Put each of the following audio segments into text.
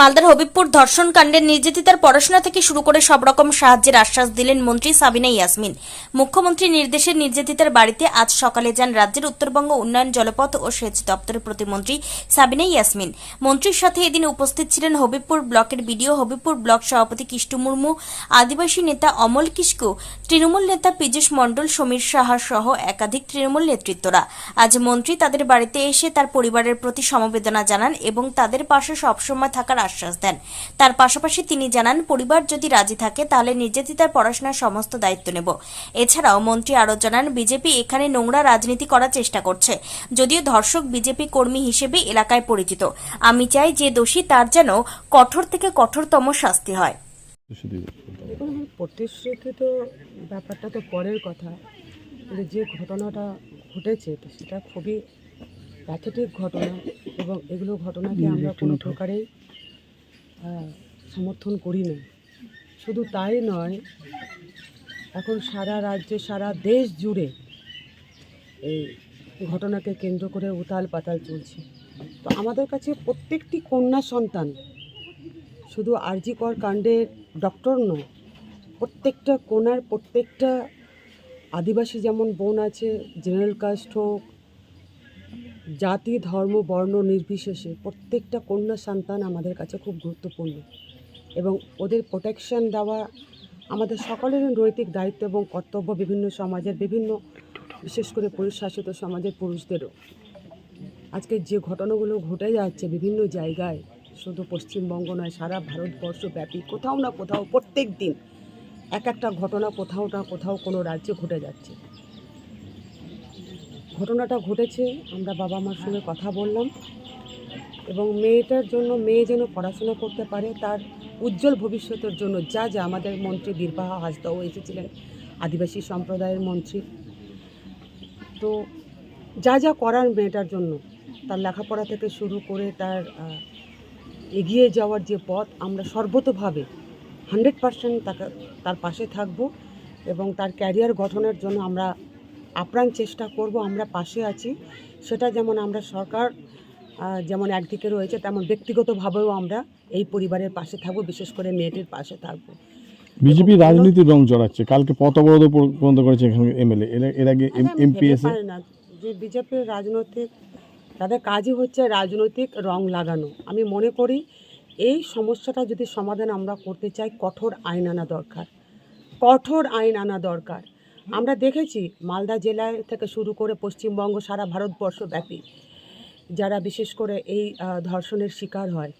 মালদার হবিবপুর ধর্ষণ কাণ্ডের নির্যাতিতার পড়াশোনা থেকে শুরু করে সব রকম সাহায্যের আশ্বাস দিলেন মন্ত্রী সাবিনা ইয়াসমিন। মুখ্যমন্ত্রীর নির্দেশে নির্যাতিতার বাড়িতে আজ সকালে যান রাজ্যের উত্তরবঙ্গ উন্নয়ন জলপথ ও সেচ দপ্তরের প্রতিমন্ত্রী সাবিনা ইয়াসমিন। মন্ত্রীর সাথে এদিন উপস্থিত ছিলেন হবিবপুর ব্লকের বিডিও হবিবপুর ব্লক সভাপতি কিষ্টু মুর্মু, আদিবাসী নেতা অমল কিস্কু তৃণমূল নেতা পীযূষ মণ্ডল, সমীর সাহা সহ একাধিক তৃণমূল নেতৃত্বরা। আজ মন্ত্রী তাদের বাড়িতে এসে তার পরিবারের প্রতি সমবেদনা জানান এবং তাদের পাশে সবসময় থাকার আশ্বাস দেন। তার পাশাপাশি তিনি জানান পরিবার যদি রাজি থাকে তাহলে নির্যাতিতার পড়াশোনার সমস্ত দায়িত্ব নেব। এছাড়াও মন্ত্রী আরও জানান বিজেপি এখানে নোংরা রাজনীতি করার চেষ্টা করছে যদিও ধর্ষক বিজেপি কর্মী হিসেবে এলাকায় পরিচিত। আমি চাই যে দোষী তার যেন কঠোর থেকে কঠোরতম শাস্তি হয়। দেখুন প্রতিশ্রুতি তো ব্যাপারটা তো পরের কথা। কিন্তু যে ঘটনাটা ঘটেছে তো সেটা খুবই প্যাথেটিক ঘটনা এবং এগুলো ঘটনাকে আমরা কোনো প্রকারেই সমর্থন করি না। শুধু তাই নয়, এখন সারা রাজ্যে, সারা দেশ জুড়ে এই ঘটনাকে কেন্দ্র করে উতাল পাতাল চলছে। তো আমাদের কাছে প্রত্যেকটি কন্যা সন্তান, শুধু আরজিকর কাণ্ডের ডক্টর নয়, প্রত্যেকটা কোনার প্রত্যেকটা আদিবাসী যেমন বোন আছে, জেনারেল কাস্ট হোক জাতি, ধর্ম, বর্ণ নির্বিশেষে প্রত্যেকটা কন্যা সন্তান আমাদের কাছে খুব গুরুত্বপূর্ণ। এবং ওদের প্রোটেকশন দেওয়া আমাদের সকলের নৈতিক দায়িত্ব এবং কর্তব্য বিভিন্ন সমাজের বিভিন্ন, বিশেষ করে পুরুষ শাসিত সমাজের পুরুষদেরও। আজকে যে ঘটনাগুলো ঘটে যাচ্ছে বিভিন্ন জায়গায়, শুধু পশ্চিমবঙ্গ নয়, সারা ভারতবর্ষ ব্যাপী, কোথাও না কোথাও প্রত্যেক দিন এক একটা ঘটনা কোথাও না কোথাও কোনো রাজ্যে ঘটে যাচ্ছে। ঘটনাটা ঘটেছে, আমরা বাবা মার সঙ্গে কথা বললাম এবং মেয়েটার জন্য, মেয়ে যেন পড়াশোনা করতে পারে, তার উজ্জ্বল ভবিষ্যতের জন্য যা যা আমাদের মন্ত্রী বীরবাহা হাসদাও এসেছিলেন, আদিবাসী সম্প্রদায়ের মন্ত্রী। তো যা যা করার মেয়েটার জন্য, তার লেখাপড়া থেকে শুরু করে তার এগিয়ে যাওয়ার যে পথ, আমরা সর্বতোভাবে হান্ড্রেড পার্সেন্ট তাকে, তার পাশে থাকব এবং তার ক্যারিয়ার গঠনের জন্য আমরা আপ্রাণ চেষ্টা করব আমরা পাশে আছি। সেটা যেমন আমরা সরকার যেমন একদিকে রয়েছে তেমন ব্যক্তিগতভাবেও আমরা এই পরিবারের পাশে থাকব বিশেষ করে মেয়েটির পাশে থাকব। বিজেপি রাজনীতির রং জড়াচ্ছে। কালকে পথ অবরোধ পর্যন্ত করেছে এখানে এমএলএ। এর আগে আমি এমপি ভেবে এসে? পারি না যে বিজেপির রাজনৈতিক তাদের কাজই হচ্ছে রাজনৈতিক রং লাগানো। আমি মনে করি এই সমস্যাটা যদি সমাধান আমরা করতে চাই কঠোর আইন আনা দরকার। কঠোর আইন আনা দরকার। আমরা দেখেছি মালদা জেলায় থেকে শুরু করে পশ্চিমবঙ্গ সারা ভারতবর্ষ ব্যাপী যারা বিশেষ করে এই ধর্ষণের শিকার হয়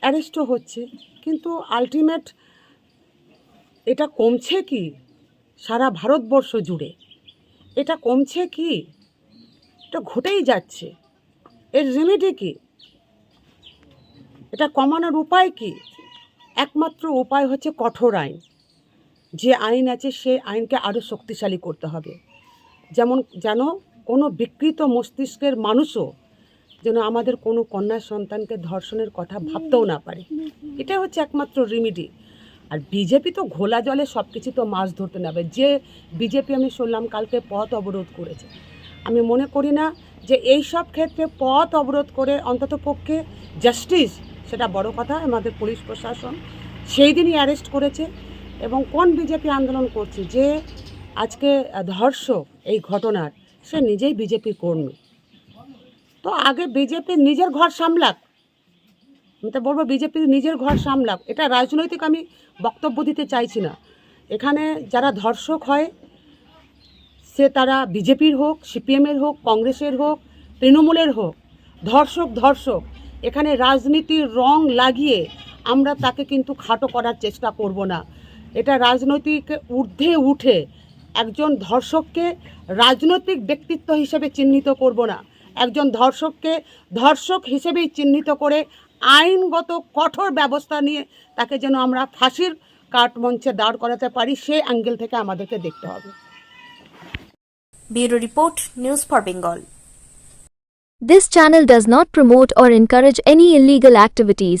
অ্যারেস্টও হচ্ছে। কিন্তু আলটিমেট এটা কমছে কি? সারা ভারতবর্ষ জুড়ে। এটা কমছে কি? এটা ঘটেই যাচ্ছে। এর রেমেডি কি? এটা কমানোর উপায় কি? একমাত্র উপায় হচ্ছে কঠোর আইন। যে আইন আছে সেই আইনকে আরও শক্তিশালী করতে হবে। যেমন, যেন কোনো বিকৃত মস্তিষ্কের মানুষও যেন আমাদের কোনো কন্যা সন্তানকে ধর্ষণের কথা ভাবতেও না পারে। এটা হচ্ছে একমাত্র রেমিডি আর বিজেপি তো ঘোলা জলে সব কিছু তো মাছ ধরতে নেবে। যে বিজেপি আমি শুনলাম কালকে পথ অবরোধ করেছে। আমি মনে করি না যে এই সব ক্ষেত্রে পথ অবরোধ করে অন্তত পক্ষে জাস্টিস সেটা বড় কথা, আমাদের পুলিশ প্রশাসন, সেই দিনই অ্যারেস্ট করেছে। এবং কোন বিজেপি আন্দোলন করছে? যে আজকে ধর্ষক এই ঘটনার, সে নিজেই বিজেপি কর্মী। তো আগে বিজেপি নিজের ঘর সামলাক। আমি তো বলব বিজেপি নিজের ঘর সামলাক। এটা রাজনৈতিক আমি বক্তব্য দিতে চাইছি না। এখানে যারা ধর্ষক হয়, সে তারা বিজেপির হোক, সিপিএমের হোক, কংগ্রেসের হোক, তৃণমূলের হোক, ধর্ষক ধর্ষক, এখানে রাজনীতির রং লাগিয়ে আমরা তাকে কিন্তু খাটো করার চেষ্টা করব না। এটা রাজনৈতিক ঊর্ধ্বে উঠে একজন ধর্ষককে রাজনৈতিক ব্যক্তিত্ব হিসেবে চিহ্নিত করব না। একজন ধর্ষককে ধর্ষক হিসেবেই চিহ্নিত করে আইনগত কঠোর ব্যবস্থা নিয়ে তাকে যেন আমরা ফাঁসির কাঠ মঞ্চে দাঁড় করাতে পারি সেই অ্যাঙ্গেল থেকে আমাদেরকে দেখতে হবে। Bureau report news for Bengal. This channel does not promote or encourage any illegal activities.